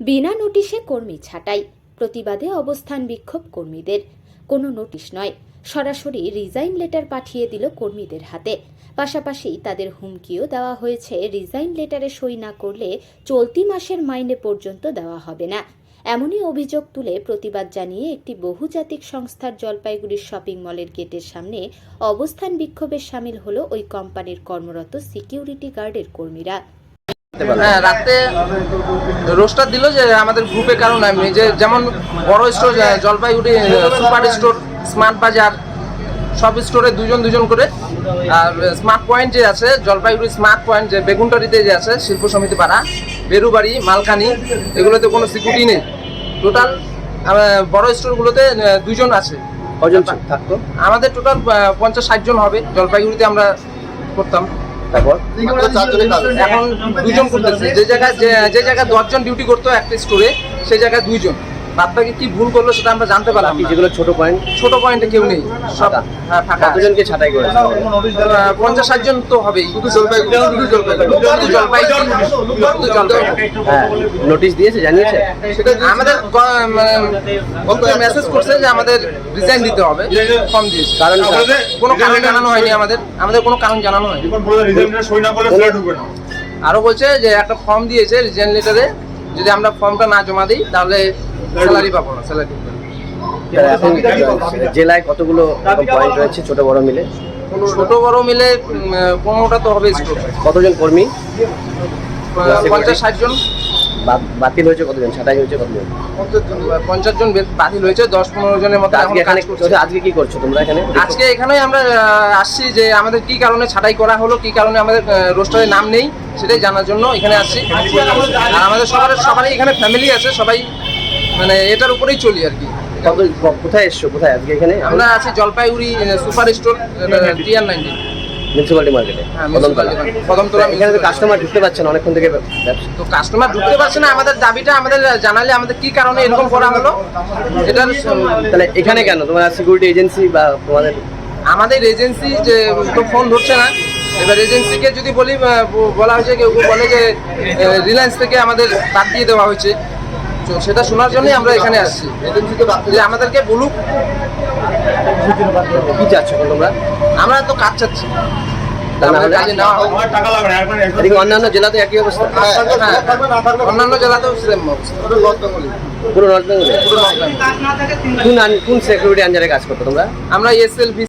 বিনা নোটিশে কর্মী ছাঁটাই, প্রতিবাদে অবস্থান বিক্ষোভ কর্মীদের। কোনো নোটিশ নয়, সরাসরি রিজাইন লেটার পাঠিয়ে দিল কর্মীদের হাতে। পাশাপাশি তাদের হুমকিও দেওয়া হয়েছে, রিজাইন লেটারে সই না করলে চলতি মাসের মাইনে পর্যন্ত দেওয়া হবে না। এমনই অভিযোগ তুলে প্রতিবাদ জানিয়ে একটি বহুজাতিক সংস্থার জলপাইগুড়ির শপিং মলের গেটের সামনে অবস্থান বিক্ষোভে সামিল হলো ওই কোম্পানির কর্মরত সিকিউরিটি গার্ডের কর্মীরা। হ্যাঁ রাতে রোস্টার দিল যে আমাদের গ্রুপে কারণ। আমি যে যেমন বড় store Jalpaiguri super store smart bazaar সব স্টোরে দুজন দুজন করে। আর স্মার্ট পয়েন্ট যে আছে জলপাইগুড়ি স্মার্ট পয়েন্ট যে বেগুনটারিতে যে আছে শিল্প সমিতি পাড়া বেরুবাড়ি মালকানি এগুলোতে কোনো সিকিউরিটি নেই। টোটাল বড় স্টোরগুলোতে দুজন আছে। কজন থাকতো? আমাদের টোটাল পঞ্চাশ ষাট জন হবে। জলপাইগুড়িতে আমরা করতাম। তারপর? এখন দুজন করতেছে। যে জায়গায় যে- যে জায়গায় দশজন ডিউটি করতো একটা স্টোরে সেই জায়গায় দুইজন। বাদ কি ভুল করল সেটা আমরা জানতে পারলাম বাকি যেগুলো ছোট পয়েন্ট ছোট পয়েন্টে কেউ নেই। সব ফাঁকা। হ্যাঁ, ফাঁকা কতজনকে ছাঁটাই করেছে? পঞ্চাশ ষাট জন তো হবেই। শুধু জলপাইগুড়ি। শুধু জলপাইগুড়ি। জলপাইগুড়ি। হ্যাঁ নোটিশ দিয়েছে জানিয়েছে? আমাদের মেসেজ করছে যে আমাদের রিজাইন দিতে হবে। ফর্ম দিয়েছে। কারণ কোনো কারণ জানানো হয়নি আমাদের। আমাদের কোনো কারণ জানানো হয়নি। আরও বলছে যে একটা ফর্ম দিয়েছে রিজাইন লেটারে যদি আমরা ফর্মটা না জমা দিই তাহলে স্যালারি পাবো না স্যালারি এখন জেলায় কতগুলো পয়েন্ট রয়েছে ছোট বড় মিলে? ছোট বড় মিলে পনেরোটা তো হবে কতজন কর্মী? পঞ্চাশ ষাট? জন। বাতিল হয়েছে কতজন? ছাঁটাই হয়েছে কতজন? পঞ্চাশ জন বাতিল হয়েছে দশ পনেরো জনের মতো আজকে এখানে আজকে কি করছ তোমরা এখানে? আজকে এখানেই আমরা আসছি যে আমাদের কি কারণে ছাঁটাই করা হলো কি কারণে আমাদের রোস্টারে নাম নেই সেটাই জানার জন্য এখানে আসছি। আর আমাদের সবার সবারই এখানে ফ্যামিলি আছে সবাই মানে এটার উপরেই চলি আর কি। কোথায় এসছো? কোথায়? আজকে এখানে? আমরা আছি Jalpaiguri super store TR nineteen municipality মার্কেটে হ্যাঁ, কদমতলা। কদমতলা এখানে তো কাস্টমার ঢুকতে পারছে না অনেকক্ষণ থেকে তো কাস্টমার ঢুকতে পারছে না আমাদের দাবিটা আমাদের জানালে আমাদের কি কারণে এরকম করা হলো তাহলে এখানে কেন? তোমার সিকিউরিটি এজেন্সি বা তোমাদের আমাদের এজেন্সি যে তো ফোন ধরছে না। এবার এজেন্সিকে যদি বলি বলা হয়েছে কেউ কেউ বলে যে রিলায়েন্স থেকে আমাদের বাদ দিয়ে দেওয়া হয়েছে। তো সেটা শোনার জন্যই আমরা এখানে আসছি। যে আমাদেরকে বলুক কি চাচ্ছ তোমরা? আমরা তো কাজ চাচ্ছি। তা না আমাদের হলে- কাজে নেওয়া হোক। আমার টাকা লাগবে না এখন এদিকে অন্যান্য জেলাতে একই অবস্থা। হ্যাঁ, অন্যান্য জেলাতেও সেম অবস্থা। পুরো নর্থ বেঙ্গলে। কোন আন- কোন সিকিউরিটি আন্ডারে কাজ করতো তোমরা? আমরা এসএলভি